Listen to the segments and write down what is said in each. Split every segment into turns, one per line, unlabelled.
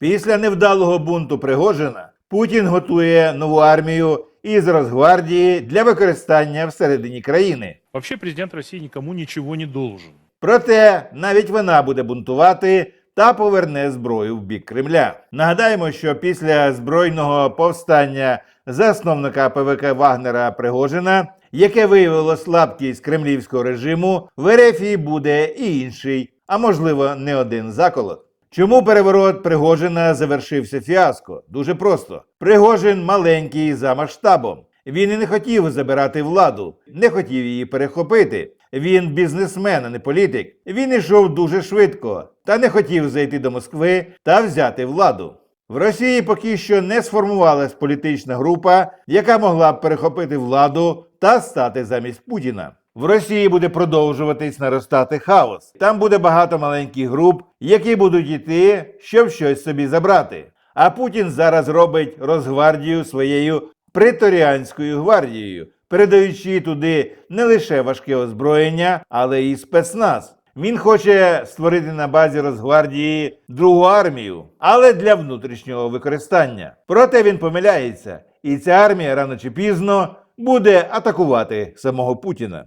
Після невдалого бунту Пригожина Путін готує нову армію із Росгвардії для використання всередині країни.
Вообще президент России никому ничего не должен.
Проте навіть вона буде бунтувати та поверне зброю в бік Кремля. Нагадаємо, що після збройного повстання засновника ПВК Вагнера Пригожина, яке виявило слабкість кремлівського режиму, в РФ буде і інший, а можливо, не один заколот. Чому переворот Пригожина завершився фіаско? Дуже просто. Пригожин маленький за масштабом. Він і не хотів забирати владу, не хотів її перехопити. Він бізнесмен, а не політик. Він ішов дуже швидко та не хотів зайти до Москви та взяти владу. В Росії поки що не сформувалась політична група, яка могла б перехопити владу та стати замість Путіна. В Росії буде продовжуватись наростати хаос. Там буде багато маленьких груп, які будуть йти, щоб щось собі забрати. А Путін зараз робить Росгвардію своєю преторіанською гвардією, передаючи туди не лише важке озброєння, але й спецназ. Він хоче створити на базі Росгвардії другу армію, але для внутрішнього використання. Проте він помиляється, і ця армія рано чи пізно буде атакувати самого Путіна.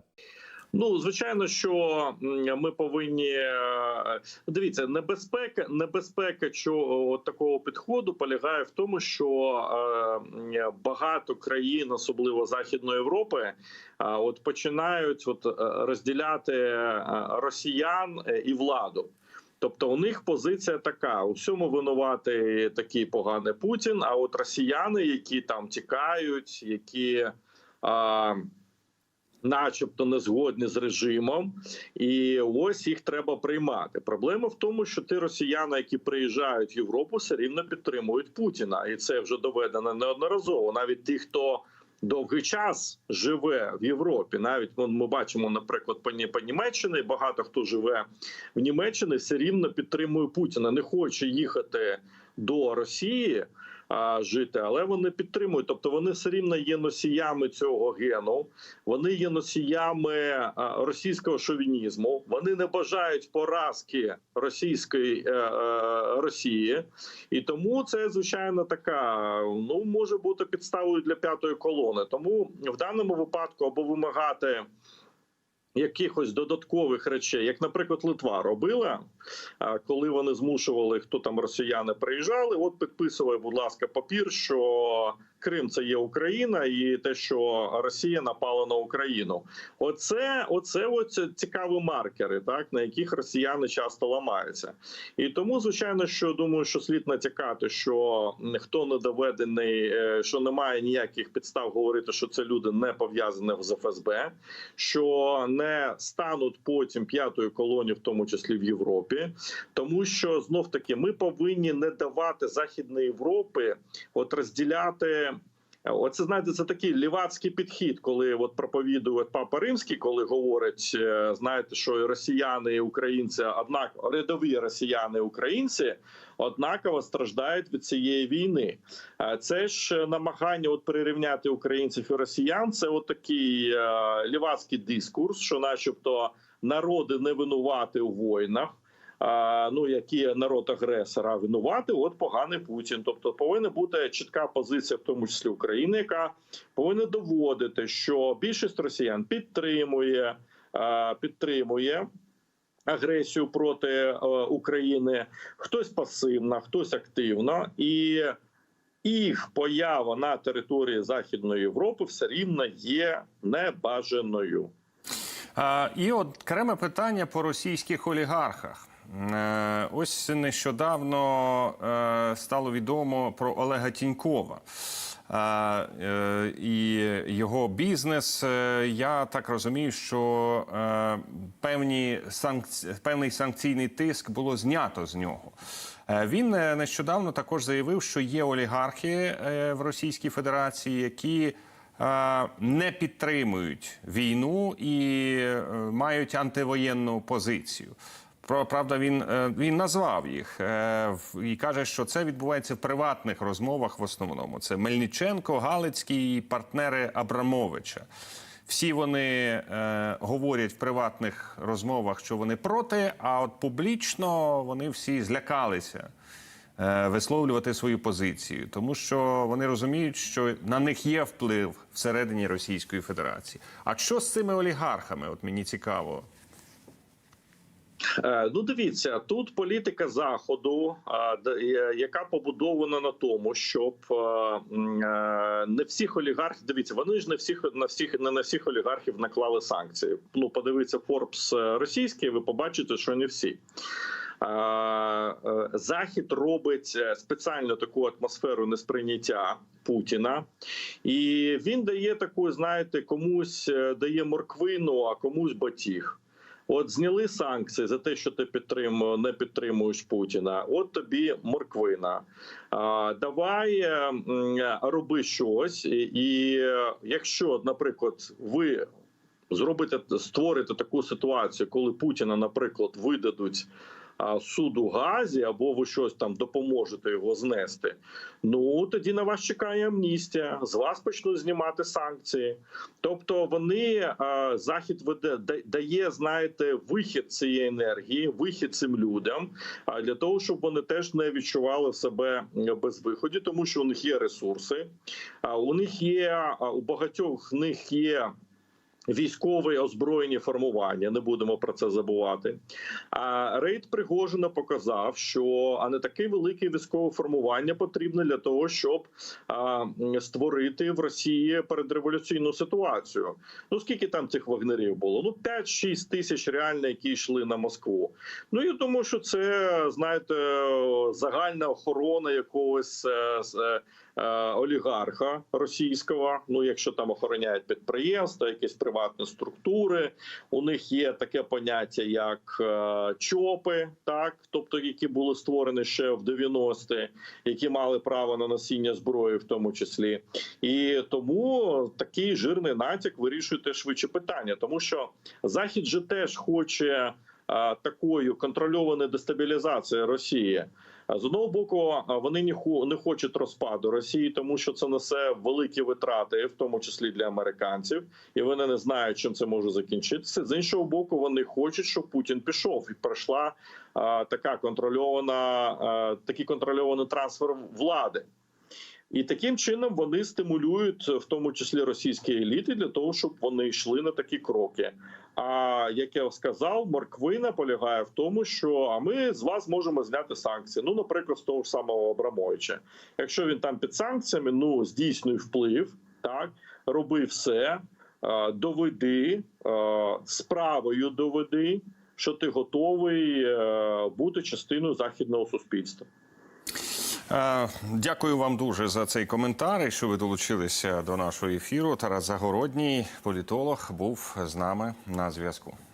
Ну, звичайно, що ми повинні е, дивіться, небезпека, небезпека чого такого підходу полягає в тому, що е, багато країн, особливо Західної Європи, е, от починають от розділяти росіян і владу. Тобто у них позиція така: у всьому винувати такий поганий Путін. А от росіяни, які там тікають, які а, начебто не згодні з режимом, і ось їх треба приймати. Проблема в тому, що ті росіяни, які приїжджають в Європу, все рівно підтримують Путіна, і це вже доведено неодноразово. Навіть ті, хто довгий час живе в Європі, навіть ну, ми бачимо, наприклад, по Ні- по Німеччині, багато хто живе в Німеччині, все рівно підтримує Путіна, не хоче їхати до Росії жити, але вони підтримують. Тобто вони все рівно є носіями цього гену. Вони є носіями російського шовінізму. Вони не бажають поразки російської е, е, Росії, і тому це звичайно така. Ну може бути підставою для п'ятої колони. Тому в даному випадку або вимагати. Якихось додаткових речей, як, наприклад, Литва робила, коли вони змушували, хто там росіяни приїжджали. От підписували, будь ласка, папір, що Крим це є Україна, і те, що Росія напала на Україну. Оце, оце ось цікаві маркери, так на яких росіяни часто ламаються. І тому, звичайно, що думаю, що слід натякати, що хто не доведений, е, що немає ніяких підстав говорити, що це люди не пов'язані з ФСБ, що не стануть потім п'ятою колонією, в тому числі в Європі, тому що знов таки ми повинні не давати Західної Європи от розділяти. Оце знаєте, це такий лівацький підхід, коли от проповідує папа римський, коли говорить, е, знаєте, що росіяни і українці, однак рядові росіяни і українці однаково страждають від цієї війни. Е, Це ж намагання от прирівняти українців і росіян. Це от такий е, лівацький дискурс, що, начебто, народи не винувати у воїнах. Ну які народ агресора винувати, от поганий Путін. Тобто повинна бути чітка позиція, в тому числі України, яка повинна доводити, що більшість росіян підтримує, підтримує. Агресію проти е, України хтось пасивна, хтось активно, і їх поява на території Західної Європи все рівно є небажаною.
А, і окреме питання по російських олігархах. Е, Ось нещодавно е, стало відомо про Олега Тінькова. Е, І його бізнес, я так розумію, що певні санкці... певний санкційний тиск було знято з нього. Він нещодавно також заявив, що є олігархи в Російській Федерації, які не підтримують війну і мають антивоєнну позицію. Правда, він, е, він назвав їх е, і каже, що це відбувається в приватних розмовах в основному. Це Мельниченко, Галицький і партнери Абрамовича. Всі вони е, говорять в приватних розмовах, що вони проти, а от публічно вони всі злякалися е, висловлювати свою позицію, тому що вони розуміють, що на них є вплив всередині Російської Федерації. А що з цими олігархами? От мені цікаво.
Е, Ну, дивіться, тут політика заходу, е, яка побудована на тому, щоб е, не всіх олігархів дивіться, вони ж не всіх на всіх не на всіх олігархів наклали санкції. Ну, подивіться Форбс російський, ви побачите, що не всі. Захід робить спеціально таку атмосферу несприйняття Путіна, і він дає таку, знаєте, комусь дає морквину, а комусь батіг. От зняли санкції за те, що ти підтримує, не підтримуєш Путіна. От тобі морквина. Давай е, роби щось, і, якщо, наприклад, ви зробите створите таку ситуацію, коли Путіна, наприклад, видадуть. Суду Газі або ви щось там допоможете його знести. Ну тоді на вас чекає амністія. З вас почнуть знімати санкції. Тобто вони захід веде дає, знаєте, вихід цієї енергії, вихід цим людям, для того, щоб вони теж не відчували себе без виходу, тому що у них є ресурси, у них є у багатьох них є. Військові озброєні формування, не будемо про це забувати. А рейд Пригожина показав, що а не таке велике військове формування потрібне для того, щоб а, створити в Росії передреволюційну ситуацію. Ну скільки там цих вагнерів було? Ну 5-6 тисяч реально, які йшли на Москву. Ну я думаю, що це знаєте загальна охорона якогось. Е, Олігарха російського, ну якщо там охороняють підприємства, якісь приватні структури, у них є таке поняття, як е, ЧОПи, так? Тобто які були створені ще в 90-ті, які мали право на носіння зброї, в тому числі, і тому такий жирний натяк вирішує те швидше питання, тому що захід же теж хоче. Такою контрольованою дестабілізацією Росії з одного боку вони не хочуть розпаду Росії, тому що це несе великі витрати, в тому числі для американців, і вони не знають, чим це може закінчитися. З іншого боку, вони хочуть, щоб Путін пішов і пройшла така контрольована, такий контрольований трансфер влади. І таким чином вони стимулюють, в тому числі російські еліти, для того, щоб вони йшли на такі кроки. А як я сказав, морквина полягає в тому, що а ми з вас можемо зняти санкції. Ну, наприклад, з того ж самого Абрамовича. Якщо він там під санкціями, ну здійснюй вплив, так роби все, е, доведи е, справою доведи, що ти готовий е, бути частиною західного суспільства.
Е, Дякую вам дуже за цей коментар, і що ви долучилися до нашого ефіру. Тарас Загородній, політолог, був з нами на зв'язку.